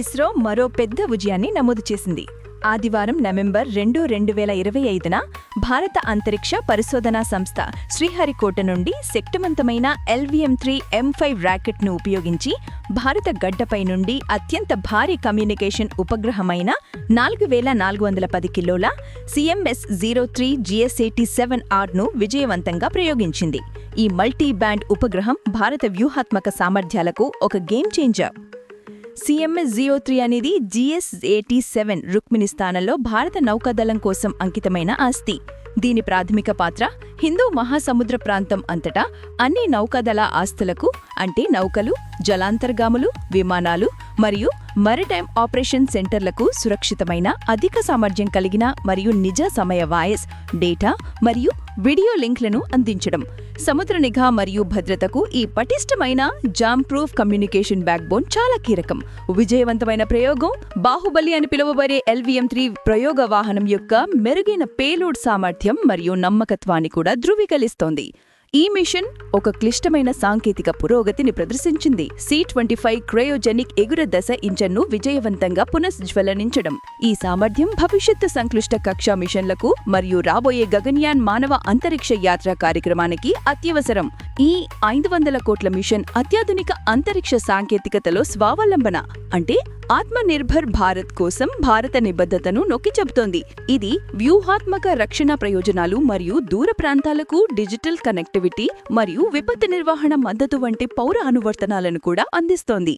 ఇస్రో మరో పెద్ద విజయాన్ని నమోదు చేసింది. ఆదివారం నవంబర్ రెండు రెండు వేల ఇరవై ఐదున భారత అంతరిక్ష పరిశోధనా సంస్థ శ్రీహరికోట నుండి శక్తివంతమైన ఎల్విఎం త్రీ ఎం ఫైవ్ ర్యాకెట్ను ఉపయోగించి భారత గడ్డపై నుండి అత్యంత భారీ కమ్యూనికేషన్ ఉపగ్రహమైన నాలుగు వేల నాలుగు వందల పది కిలోల CMS zero three GSAT seven ఆర్ను విజయవంతంగా ప్రయోగించింది. ఈ మల్టీ బ్యాండ్ ఉపగ్రహం భారత వ్యూహాత్మక సామర్థ్యాలకు ఒక game changer. CMS zero three అనేది జిఎస్ ఎయిటీ సెవెన్ రుక్మిణి స్థానంలో భారత నౌకాదళం కోసం అంకితమైన ఆస్తి. దీని ప్రాథమిక పాత్ర హిందూ మహాసముద్ర ప్రాంతం అంతటా అన్ని నౌకాదళ ఆస్తులకు అంటే నౌకలు జలాంతర్గాములు విమానాలు మరియు మరిటైమ్ ఆపరేషన్ సెంటర్లకు సురక్షితమైన అధిక సామర్థ్యం కలిగిన మరియు నిజ సమయ వాయిస్ డేటా మరియు వీడియో లింక్లను అందించడం. సముద్ర నిఘా మరియు భద్రతకు ఈ పటిష్టమైన జామ్ ప్రూఫ్ కమ్యూనికేషన్ బ్యాక్బోన్ చాలా కీలకం. విజయవంతమైన ప్రయోగం బాహుబలి అని పిలువబడే ఎల్విఎం త్రీ ప్రయోగ వాహనం యొక్క మెరుగైన పేలోడ్ సామర్థ్యం మరియు నమ్మకత్వాన్ని కూడా ధృవీకరిస్తోంది. ఈ మిషన్ ఒక క్లిష్టమైన సాంకేతిక పురోగతిని ప్రదర్శించింది. సి ట్వంటీ ఫైవ్ క్రయోజెనిక్ ఎగుర దశ ఇంజన్ను విజయవంతంగా పునఃజ్వలనించడం. ఈ సామర్థ్యం భవిష్యత్తు సంక్లిష్ట కక్షా మిషన్లకు మరియు రాబోయే గగన్యాన్ మానవ అంతరిక్ష యాత్ర కార్యక్రమానికి అత్యవసరం. ఈ ఐదు వందల కోట్ల మిషన్ అత్యాధునిక అంతరిక్ష సాంకేతికతలో స్వావలంబన అంటే ఆత్మనిర్భర్ భారత్ కోసం భారత నిబద్ధతను నొక్కి చెబుతోంది. ఇది వ్యూహాత్మక రక్షణ ప్రయోజనాలు మరియు దూర ప్రాంతాలకు డిజిటల్ కనెక్టివిటీ మరియు విపత్తు నిర్వహణ మద్దతు వంటి పౌర అనువర్తనాలను కూడా అందిస్తోంది.